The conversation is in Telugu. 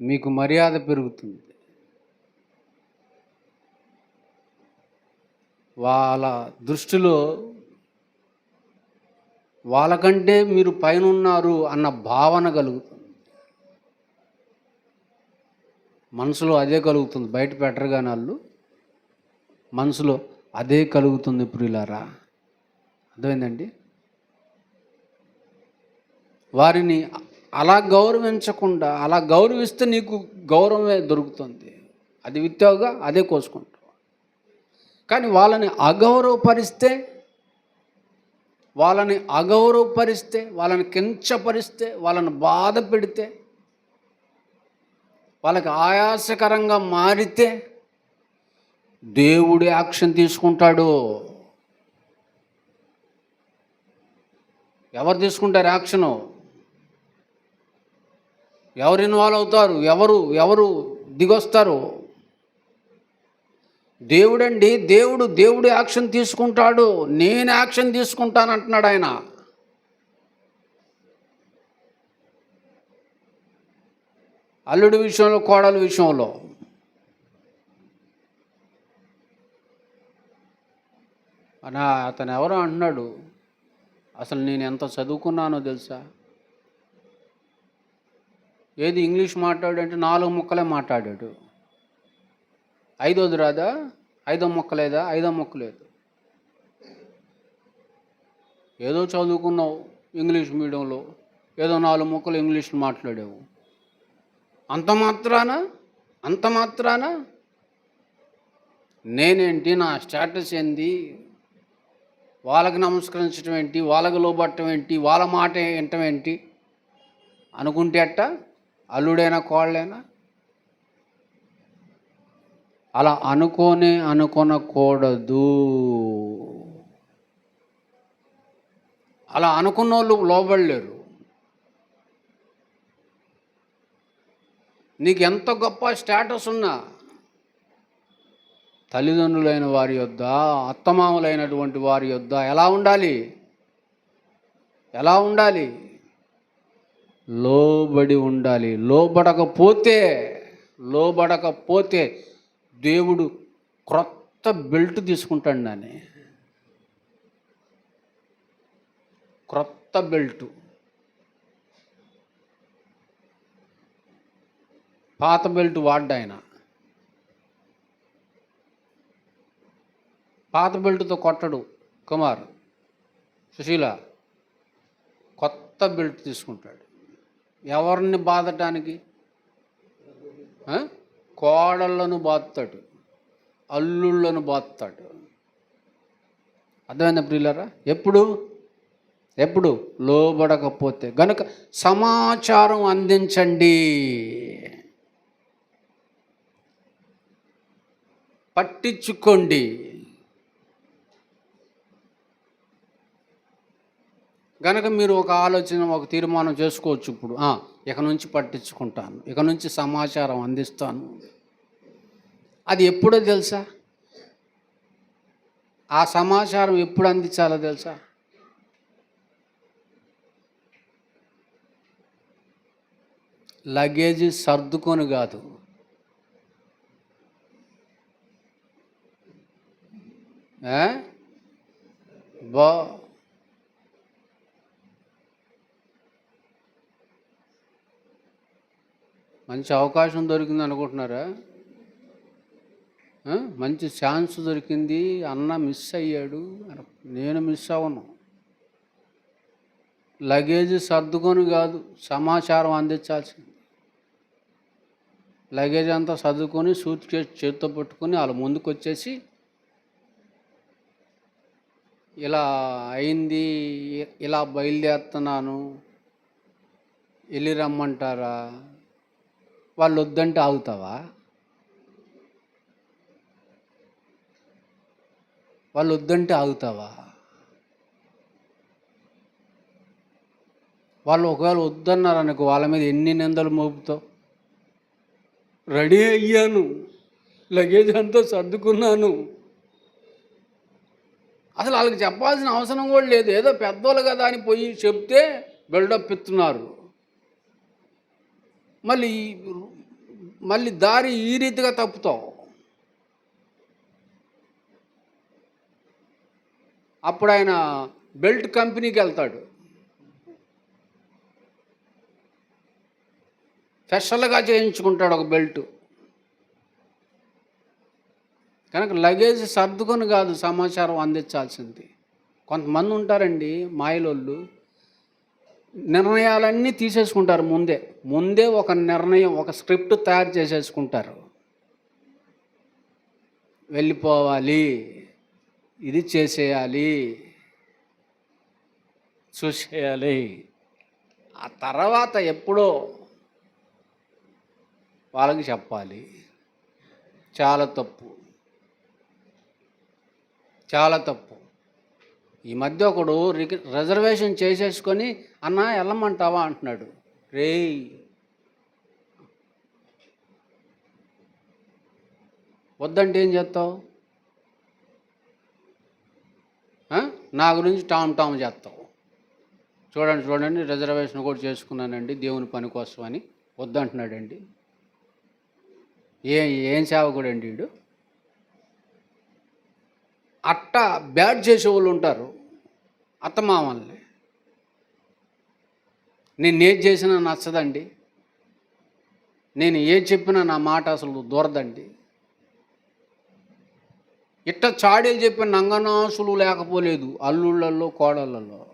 మీకు మర్యాద పెరుగుతుంది. వాళ్ళ దృష్టిలో వాళ్ళకంటే మీరు పైన ఉన్నారు అన్న భావన కలుగుతుంది. మనసులో అదే కలుగుతుంది. బయట పెట్టరు కానీ వాళ్ళు. మనసులో అదే కలుగుతుంది ప్రియులారా. అర్థమైందండి? వారిని అలా గౌరవించకుండా అలా గౌరవిస్తే నీకు గౌరవమే దొరుకుతుంది. అది విత్తావుగా అదే కోసుకుంటావు. కానీ వాళ్ళని అగౌరవపరిస్తే వాళ్ళని అగౌరవపరిస్తే వాళ్ళని కించపరిస్తే వాళ్ళని బాధ పెడితే వాళ్ళకి ఆయాసకరంగా మారితే దేవుడు యాక్షన్ తీసుకుంటాడు. ఎవరు తీసుకుంటారు యాక్షను? ఎవరు ఇన్వాల్వ్ అవుతారు? ఎవరు ఎవరు దిగొస్తారు? దేవుడండి దేవుడు దేవుడు యాక్షన్ తీసుకుంటాడు. నేను యాక్షన్ తీసుకుంటాను అంటున్నాడు ఆయన. అల్లుడి విషయంలో కోడల విషయంలో. అనా అతను ఎవరో అంటున్నాడు. అసలు నేను ఎంత చదువుకున్నానో తెలుసా? ఏది ఇంగ్లీష్ మాట్లాడంటే నాలుగు ముక్కలే మాట్లాడాడు. ఐదోది రాదా? ఐదో మొక్క లేదా? ఐదో మొక్క లేదు. ఏదో చదువుకున్నావు ఇంగ్లీష్ మీడియంలో ఏదో నాలుగు మొక్కలు ఇంగ్లీష్ మాట్లాడావు. అంత మాత్రాన? అంత మాత్రాన? నేనేంటి? నా స్టేటస్ ఏంది? వాళ్ళకి నమస్కరించడం ఏంటి? వాళ్ళకి లోబట్టం ఏంటి? వాళ్ళ మాట వినటం ఏంటి? అనుకుంటే అట్టా? అల్లుడైనా కోళ్ళైనా అలా అనుకోనే అనుకొనకూడదు. అలా అనుకున్న వాళ్ళు లోబడలేరు. నీకు ఎంత గొప్ప స్టేటస్ ఉన్నా తల్లిదండ్రులైన వారి యొద్ద అత్తమామలైనటువంటి వారి యొద్ద ఎలా ఉండాలి? ఎలా ఉండాలి? లోబడి ఉండాలి. లోబడకపోతే లోబడకపోతే దేవుడు క్రొత్త బెల్ట్ తీసుకుంటాడు నాని. క్రొత్త బెల్ట్. పాత బెల్ట్ వాడ్డాయన పాత బెల్ట్తో కొట్టడు కుమార్. సుశీల కొత్త బెల్ట్ తీసుకుంటాడు. ఎవరిని బాధటానికి? కోడళ్ళను బాధతాడు. అల్లుళ్ళను బాధతాడు. అర్థమైందా ప్రియులరా? ఎప్పుడు? ఎప్పుడు? లోబడకపోతే. గనుక సమాచారం అందించండి. పట్టించుకోండి. కనుక మీరు ఒక ఆలోచన ఒక తీర్మానం చేసుకోవచ్చు ఇప్పుడు. ఇక నుంచి పట్టించుకుంటాను. ఇక నుంచి సమాచారం అందిస్తాను. అది ఎప్పుడో తెలుసా? ఆ సమాచారం ఎప్పుడు అందించాలో తెలుసా? లగేజ్ సర్దుకొని కాదు. బా మంచి అవకాశం దొరికింది అనుకుంటున్నారా? మంచి ఛాన్స్ దొరికింది అన్న మిస్ అయ్యాడు. నేను మిస్ అవ్వను. లగేజ్ సర్దుకొని కాదు సమాచారం అందించాల్సింది. లగేజ్ అంతా సర్దుకొని సూట్ కేసు చేతితో పట్టుకొని వాళ్ళ ముందుకు వచ్చేసి ఇలా అయింది ఇలా బయలుదేరుతున్నాను. వెళ్ళి రమ్మంటారా? వాళ్ళు వద్దంటే ఆగుతావా? వాళ్ళు వద్దంటే ఆగుతావా? వాళ్ళు ఒకవేళ వద్దన్నారు అనుకో వాళ్ళ మీద ఎన్ని నిందలు మోపుతావు? రెడీ అయ్యాను. లగేజ్ అంతా సర్దుకున్నాను. అసలు వాళ్ళకి చెప్పాల్సిన అవసరం కూడా లేదు. ఏదో పెద్దోళ్ళు కదా అని పోయి చెప్తే బిల్డప్ ఇస్తున్నారు. మళ్ళీ మళ్ళీ దారి ఈ రీతిగా తప్పుతావు. అప్పుడు ఆయన బెల్ట్ కంపెనీకి వెళ్తాడు. స్పెషల్గా చేయించుకుంటాడు ఒక బెల్ట్. కనుక లగేజ్ సర్దుకొని కాదు సమాచారం అందించాల్సింది. కొంతమంది ఉంటారండి మాయలోళ్ళు. నిర్ణయాలన్నీ తీసేసుకుంటారు ముందే. ముందే ఒక నిర్ణయం ఒక స్క్రిప్ట్ తయారు చేసేసుకుంటారు. వెళ్ళిపోవాలి ఇది చేసేయాలి చూసేయాలి. ఆ తర్వాత ఎప్పుడో వాళ్ళకి చెప్పాలి. చాలా తప్పు. చాలా తప్పు. ఈ మధ్య ఒకడు రిజర్వేషన్ చేసేసుకొని అన్న వెళ్ళమంటావా? అంటున్నాడు. రేయ్. వద్దంటే ఏం చేస్తావు? నా గురించి టామ్ టామ్ చేస్తావు. చూడండి చూడండి రిజర్వేషన్ కూడా చేసుకున్నానండి దేవుని పని కోసం అని వద్దంటున్నాడండి. ఏ ఏం సేవకుడు అండి వీడు? అట్ట బ్యాడ్ చేసేవాళ్ళు ఉంటారు అత్తమామల్ని. నేను ఏది చేసినా నచ్చదండి. నేను ఏం చెప్పినా నా మాట అసలు దూరదండి. ఇట్ట చాడీలు చెప్పిన నంగనాసులు లేకపోలేదు అల్లుళ్ళల్లో కోడళ్ళల్లో.